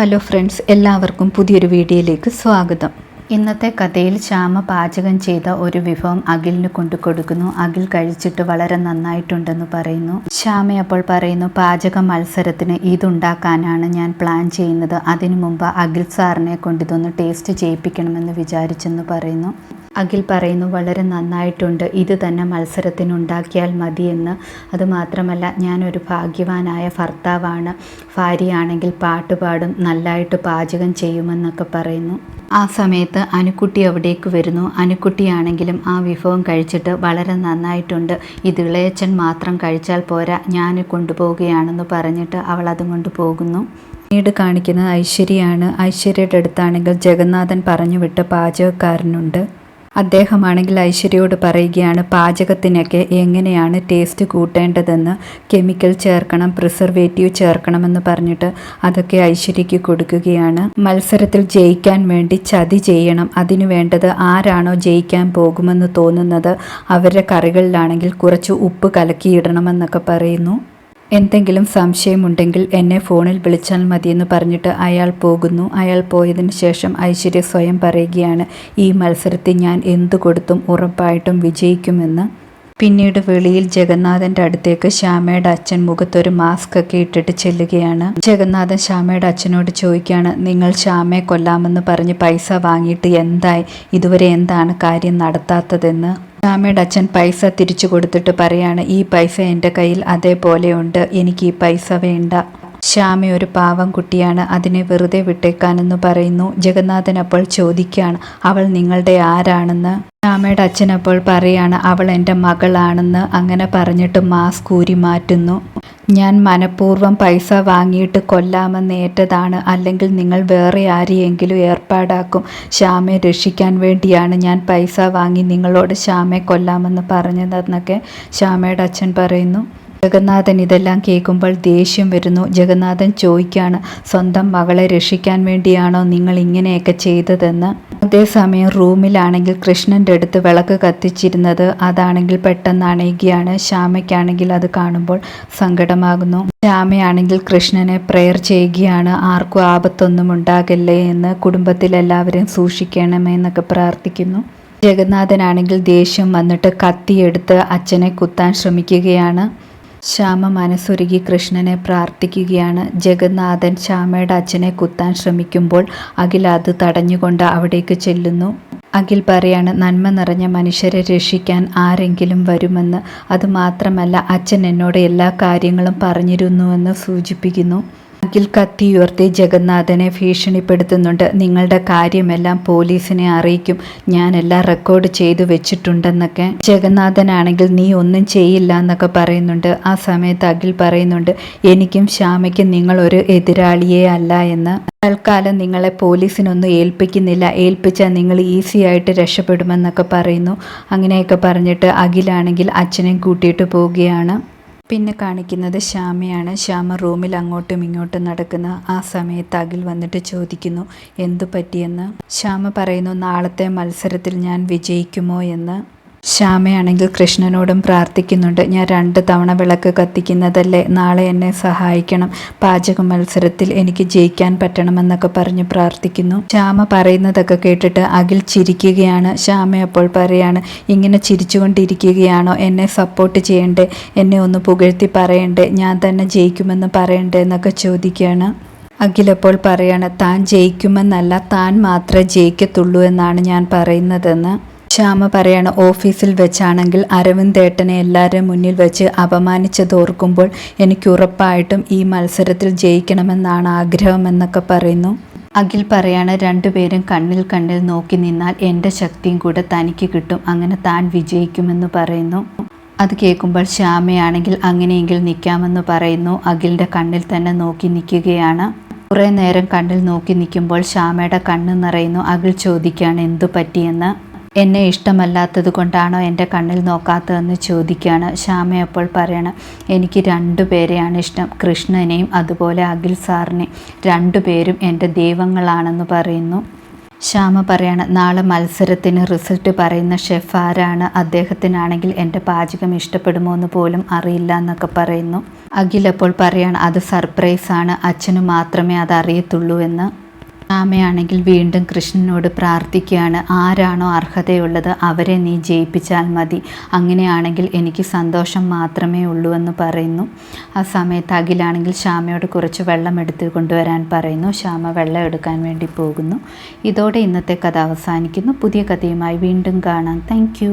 Hello friends എല്ലാവർക്കും പുതിയൊരു വീഡിയോയിലേക്ക് സ്വാഗതം. ഇന്നത്തെ കഥയിൽ ശ്യാമ പാചകം ചെയ്ത ഒരു വിഭവം അഖിലിന് കൊണ്ടു കൊടുക്കുന്നു. അഖിൽ കഴിച്ചിട്ട് വളരെ നന്നായിട്ടുണ്ടെന്ന് പറയുന്നു. ശ്യാമ അപ്പോൾ പറയുന്നു പാചക മത്സരത്തിന് ഇതുണ്ടാക്കാനാണ് ഞാൻ പ്ലാൻ ചെയ്യുന്നത്. അതിനു മുമ്പ് അഖിൽ സാറിനെ കൊണ്ട് ഇതൊന്ന് ടേസ്റ്റ് ചെയ്യിപ്പിക്കണമെന്ന് വിചാരിച്ചെന്ന് പറയുന്നു. അഖിൽ പറയുന്നു വളരെ നന്നായിട്ടുണ്ട്. ഇത് തന്നെ മത്സരത്തിനുണ്ടാക്കിയാൽ മതിയെന്ന് അതുമാത്രമല്ല ഞാനൊരു ഭാഗ്യവാനായ ഭർത്താവാണ്. ഭാര്യയാണെങ്കിൽ പാട്ട് പാടും നല്ലതായിട്ട് പാചകം ചെയ്യുമെന്നൊക്കെ പറയുന്നു. ആ സമയത്ത് അനുക്കുട്ടി അവിടേക്ക് വരുന്നു. അനുക്കുട്ടിയാണെങ്കിലും ആ വിഭവം കഴിച്ചിട്ട് വളരെ നന്നായിട്ടുണ്ട്. ഇത് ഇളയച്ചൻ മാത്രം കഴിച്ചാൽ പോരാ. ഞാൻ കൊണ്ടുപോവുകയാണെന്ന് പറഞ്ഞിട്ട് അവൾ അതും കൊണ്ട് പോകുന്നു. പിന്നീട് കാണിക്കുന്നത് ഐശ്വര്യയാണ്. ഐശ്വര്യയുടെ അടുത്താണെങ്കിൽ ജഗന്നാഥൻ പറഞ്ഞു വിട്ട പാചകക്കാരനുണ്ട്. അദ്ദേഹമാണെങ്കിൽ ഐശ്വര്യയോട് പറയുകയാണ് പാചകത്തിനൊക്കെ എങ്ങനെയാണ് ടേസ്റ്റ് കൂട്ടേണ്ടതെന്ന് കെമിക്കൽ ചേർക്കണം പ്രിസർവേറ്റീവ് ചേർക്കണമെന്ന് പറഞ്ഞിട്ട് അതൊക്കെ ഐശ്വര്യയ്ക്ക് കൊടുക്കുകയാണ്. മത്സരത്തിൽ ജയിക്കാൻ വേണ്ടി ചതി ചെയ്യണം. അതിനു വേണ്ടത് ആരാണോ ജയിക്കാൻ പോകുമെന്ന് തോന്നുന്നത് അവരുടെ കറികളിലാണെങ്കിൽ കുറച്ച് ഉപ്പ് കലക്കിയിടണമെന്നൊക്കെ പറയുന്നു. എന്തെങ്കിലും സംശയമുണ്ടെങ്കിൽ എന്നെ ഫോണിൽ വിളിച്ചാൽ മതിയെന്ന് പറഞ്ഞിട്ട് അയാൾ പോകുന്നു. അയാൾ പോയതിന് ശേഷം ഐശ്വര്യ സ്വയം പറയുകയാണ് ഈ മത്സരത്തിൽ ഞാൻ എന്തു കൊടുത്തും ഉറപ്പായിട്ടും വിജയിക്കുമെന്ന്. പിന്നീട് വെളിയിൽ ജഗന്നാഥന്റെ അടുത്തേക്ക് ശ്യാമയുടെ അച്ഛൻ മുഖത്തൊരു മാസ്ക് ഒക്കെ ഇട്ടിട്ട് ചെല്ലുകയാണ്. ജഗന്നാഥൻ ശ്യാമയുടെ അച്ഛനോട് ചോദിക്കുകയാണ് നിങ്ങൾ ശ്യാമയെ കൊല്ലാമെന്ന് പറഞ്ഞ് പൈസ വാങ്ങിയിട്ട് എന്തായി? ഇതുവരെ എന്താണ് കാര്യം നടത്താത്തതെന്ന്? ശ്യാമയുടെ അച്ഛൻ പൈസ തിരിച്ചു കൊടുത്തിട്ട് പറയാണ് ഈ പൈസ എന്റെ കയ്യിൽ അതേപോലെയുണ്ട് എനിക്ക് ഈ പൈസ വേണ്ട. ശ്യാമ ഒരു പാവം കുട്ടിയാണ്. അതിനെ വെറുതെ വിട്ടേക്കാനെന്ന് പറയുന്നു. ജഗന്നാഥൻ അപ്പോൾ ചോദിക്കുകയാണ് അവൾ നിങ്ങളുടെ ആരാണെന്ന്? ശ്യാമയുടെ അച്ഛൻ അപ്പോൾ പറയാണ് അവൾ എന്റെ മകളാണെന്ന്. അങ്ങനെ പറഞ്ഞിട്ട് മാസ്ക് ഊരി മാറ്റുന്നു. ഞാൻ മനഃപൂർവം പൈസ വാങ്ങിയിട്ട് കൊല്ലാമെന്ന് ഏറ്റതാണ്. അല്ലെങ്കിൽ നിങ്ങൾ വേറെ ആരെയെങ്കിലും ഏർപ്പാടാക്കും. ശ്യാമയെ രക്ഷിക്കാൻ വേണ്ടിയാണ് ഞാൻ പൈസ വാങ്ങി നിങ്ങളോട് ശ്യാമയെ കൊല്ലാമെന്ന് പറഞ്ഞതെന്നൊക്കെ ശ്യാമയുടെ അച്ഛൻ പറയുന്നു. ജഗന്നാഥൻ ഇതെല്ലാം കേൾക്കുമ്പോൾ ദേഷ്യം വരുന്നു. ജഗന്നാഥൻ ചോദിക്കുകയാണ് സ്വന്തം മകളെ രക്ഷിക്കാൻ വേണ്ടിയാണോ നിങ്ങൾ ഇങ്ങനെയൊക്കെ ചെയ്തതെന്ന്? അതേസമയം റൂമിലാണെങ്കിൽ കൃഷ്ണന്റെ അടുത്ത് വിളക്ക് കത്തിച്ചിരുന്നത് അതാണെങ്കിൽ പെട്ടെന്ന് അണയുകയാണ്. ശ്യാമയ്ക്കാണെങ്കിൽ അത് കാണുമ്പോൾ സങ്കടമാകുന്നു. ശ്യാമയാണെങ്കിൽ കൃഷ്ണനെ പ്രെയർ ചെയ്യുകയാണ്. ആർക്കും ആപത്തൊന്നും ഉണ്ടാകല്ലേ എന്ന് കുടുംബത്തിലെല്ലാവരും സൂക്ഷിക്കണമെന്നൊക്കെ പ്രാർത്ഥിക്കുന്നു. ജഗന്നാഥനാണെങ്കിൽ ദേഷ്യം വന്നിട്ട് കത്തിയെടുത്ത് അച്ഛനെ കുത്താൻ ശ്രമിക്കുകയാണ്. ശ്യാമ മനസ്സൊരുകി കൃഷ്ണനെ പ്രാർത്ഥിക്കുകയാണ്. ജഗന്നാഥൻ ശ്യാമയുടെ അച്ഛനെ കുത്താൻ ശ്രമിക്കുമ്പോൾ അഖിൽ അത് തടഞ്ഞുകൊണ്ട് അവിടേക്ക് ചെല്ലുന്നു. അഖിൽ പറയാണ് നന്മ നിറഞ്ഞ മനുഷ്യരെ രക്ഷിക്കാൻ ആരെങ്കിലും വരുമെന്ന്. അതുമാത്രമല്ല അച്ഛൻ എന്നോട് എല്ലാ കാര്യങ്ങളും പറഞ്ഞിരുന്നുവെന്ന് സൂചിപ്പിക്കുന്നു. അഖിൽ കത്തിയുയർത്തി ജഗന്നാഥനെ ഭീഷണിപ്പെടുത്തുന്നുണ്ട്. നിങ്ങളുടെ കാര്യമെല്ലാം പോലീസിനെ അറിയിക്കും. ഞാനെല്ലാം റെക്കോർഡ് ചെയ്തു വെച്ചിട്ടുണ്ടെന്നൊക്കെ. ജഗന്നാഥനാണെങ്കിൽ നീ ഒന്നും ചെയ്യില്ല എന്നൊക്കെ പറയുന്നുണ്ട്. ആ സമയത്ത് അഖിൽ പറയുന്നുണ്ട് എനിക്കും ശ്യാമയ്ക്കും നിങ്ങൾ ഒരു എതിരാളിയേ അല്ല എന്ന്. തൽക്കാലം നിങ്ങളെ പോലീസിനൊന്നും ഏൽപ്പിക്കുന്നില്ല. ഏൽപ്പിച്ചാൽ നിങ്ങൾ ഈസി ആയിട്ട് രക്ഷപ്പെടുമെന്നൊക്കെ പറയുന്നു. അങ്ങനെയൊക്കെ പറഞ്ഞിട്ട് അഖിലാണെങ്കിൽ അച്ഛനെ കൂട്ടിയിട്ട് പോവുകയാണ്. പിന്നെ കാണിക്കുന്നത് ശ്യാമയാണ്. ശ്യാമ റൂമിൽ അങ്ങോട്ടും ഇങ്ങോട്ടും നടക്കുന്ന ആ സമയത്ത് അഖിൽ വന്നിട്ട് ചോദിക്കുന്നു എന്തു പറ്റിയെന്ന്? ശ്യാമ പറയുന്നു നാളത്തെ മത്സരത്തിൽ ഞാൻ വിജയിക്കുമോ? എന്ന്. ശ്യാമയാണെങ്കിൽ കൃഷ്ണനോടും പ്രാർത്ഥിക്കുന്നുണ്ട്. ഞാൻ രണ്ട് തവണ വിളക്ക് കത്തിക്കുന്നതല്ലേ? നാളെ എന്നെ സഹായിക്കണം. പാചക മത്സരത്തിൽ എനിക്ക് ജയിക്കാൻ പറ്റണമെന്നൊക്കെ പറഞ്ഞ് പ്രാർത്ഥിക്കുന്നു. ശ്യാമ പറയുന്നതൊക്കെ കേട്ടിട്ട് അഖിൽ ചിരിക്കുകയാണ്. ശ്യാമ അപ്പോൾ പറയാണ് ഇങ്ങനെ ചിരിച്ചുകൊണ്ടിരിക്കുകയാണോ? എന്നെ സപ്പോർട്ട് ചെയ്യണ്ടേ? എന്നെ ഒന്ന് പുകഴ്ത്തി പറയണ്ടേ? ഞാൻ തന്നെ ജയിക്കുമെന്ന് പറയണ്ടേ? എന്നൊക്കെ ചോദിക്കുകയാണ്. അഖിലപ്പോൾ പറയാണ് താൻ ജയിക്കുമെന്നല്ല താൻ മാത്രമേ ജയിക്കത്തുള്ളൂ എന്നാണ് ഞാൻ പറയുന്നതെന്ന്. ശ്യാമ പറയാണ് ഓഫീസിൽ വെച്ചാണെങ്കിൽ അരവിന്ദ് ഏട്ടനെ എല്ലാവരും മുന്നിൽ വെച്ച് അപമാനിച്ചത് ഓർക്കുമ്പോൾ എനിക്ക് ഉറപ്പായിട്ടും ഈ മത്സരത്തിൽ ജയിക്കണമെന്നാണ് ആഗ്രഹമെന്നൊക്കെ പറയുന്നു. അഖിൽ പറയാണ് രണ്ടുപേരും കണ്ണിൽ കണ്ണിൽ നോക്കി നിന്നാൽ എന്റെ ശക്തിയും കൂടെ തനിക്ക് കിട്ടും. അങ്ങനെ താൻ വിജയിക്കുമെന്ന് പറയുന്നു. അത് കേൾക്കുമ്പോൾ ശ്യാമയാണെങ്കിൽ അങ്ങനെയെങ്കിൽ നിൽക്കാമെന്ന് പറയുന്നു. അഖിലിന്റെ കണ്ണിൽ തന്നെ നോക്കി നിൽക്കുകയാണ്. കുറേ നേരം കണ്ണിൽ നോക്കി നിൽക്കുമ്പോൾ ശ്യാമയുടെ കണ്ണ് നിറയുന്നു. അഖിൽ ചോദിക്കുകയാണ് എന്തു പറ്റിയെന്ന്? എന്നെ ഇഷ്ടമല്ലാത്തത് കൊണ്ടാണോ എന്റെ കണ്ണിൽ നോക്കാത്തതെന്ന് ചോദിക്കുകയാണ്. ശ്യാമ അപ്പോൾ പറയണം എനിക്ക് രണ്ടു പേരെയാണ് ഇഷ്ടം കൃഷ്ണനെയും അതുപോലെ അഖിൽ സാറിനെയും രണ്ടുപേരും എന്റെ ദൈവങ്ങളാണെന്ന് പറയുന്നു. ശ്യാമ പറയാണ് നാളെ മത്സരത്തിന് റിസൾട്ട് പറയുന്ന ഷെഫ് ആരാണ്? അദ്ദേഹത്തിനാണെങ്കിൽ എന്റെ പാചകം ഇഷ്ടപ്പെടുമോ എന്ന് പോലും അറിയില്ല എന്നൊക്കെ പറയുന്നു. അഖിൽ അപ്പോൾ പറയാണ് അത് സർപ്രൈസാണ്. അച്ഛന് മാത്രമേ അത് അറിയത്തുള്ളൂ എന്ന്. ശ്യാമയാണെങ്കിൽ വീണ്ടും കൃഷ്ണനോട് പ്രാർത്ഥിക്കുകയാണ്. ആരാണോ അർഹതയുള്ളത് അവരെ നീ ജയിപ്പിച്ചാൽ മതി. അങ്ങനെയാണെങ്കിൽ എനിക്ക് സന്തോഷം മാത്രമേ ഉള്ളൂ എന്ന് പറയുന്നു. ആ സമയത്ത് അഖിലാണെങ്കിൽ ശ്യാമയോട് കുറച്ച് വെള്ളം എടുത്ത് കൊണ്ടുവരാൻ പറയുന്നു. ശ്യാമ വെള്ളം എടുക്കാൻ വേണ്ടി പോകുന്നു. ഇതോടെ ഇന്നത്തെ കഥ അവസാനിക്കുന്നു. പുതിയ കഥയുമായി വീണ്ടും കാണാം. താങ്ക്